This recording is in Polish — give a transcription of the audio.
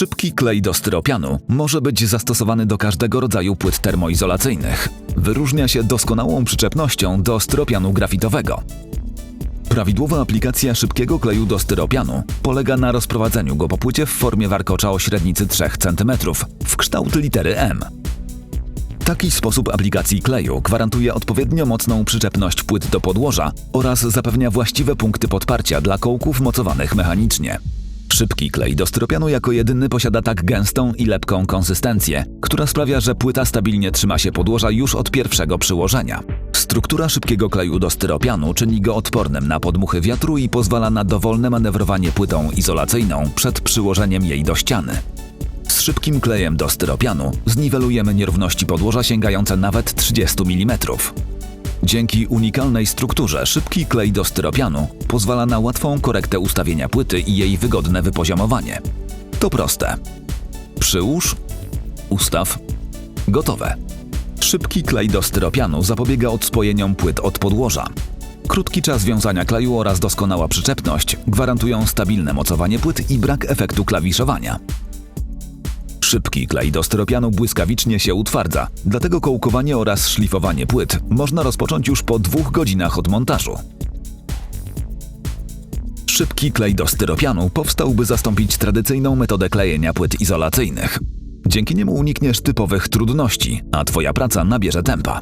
Szybki klej do styropianu może być zastosowany do każdego rodzaju płyt termoizolacyjnych. Wyróżnia się doskonałą przyczepnością do styropianu grafitowego. Prawidłowa aplikacja szybkiego kleju do styropianu polega na rozprowadzeniu go po płycie w formie warkocza o średnicy 3 cm w kształt litery M. Taki sposób aplikacji kleju gwarantuje odpowiednio mocną przyczepność płyt do podłoża oraz zapewnia właściwe punkty podparcia dla kołków mocowanych mechanicznie. Szybki klej do styropianu jako jedyny posiada tak gęstą i lepką konsystencję, która sprawia, że płyta stabilnie trzyma się podłoża już od pierwszego przyłożenia. Struktura szybkiego kleju do styropianu czyni go odpornym na podmuchy wiatru i pozwala na dowolne manewrowanie płytą izolacyjną przed przyłożeniem jej do ściany. Z szybkim klejem do styropianu zniwelujemy nierówności podłoża sięgające nawet 30 mm. Dzięki unikalnej strukturze szybki klej do styropianu pozwala na łatwą korektę ustawienia płyty i jej wygodne wypoziomowanie. To proste. Przyłóż, ustaw, gotowe. Szybki klej do styropianu zapobiega odspojeniom płyt od podłoża. Krótki czas wiązania kleju oraz doskonała przyczepność gwarantują stabilne mocowanie płyt i brak efektu klawiszowania. Szybki klej do styropianu błyskawicznie się utwardza, dlatego kołkowanie oraz szlifowanie płyt można rozpocząć już po dwóch godzinach od montażu. Szybki klej do styropianu powstał, by zastąpić tradycyjną metodę klejenia płyt izolacyjnych. Dzięki niemu unikniesz typowych trudności, a Twoja praca nabierze tempa.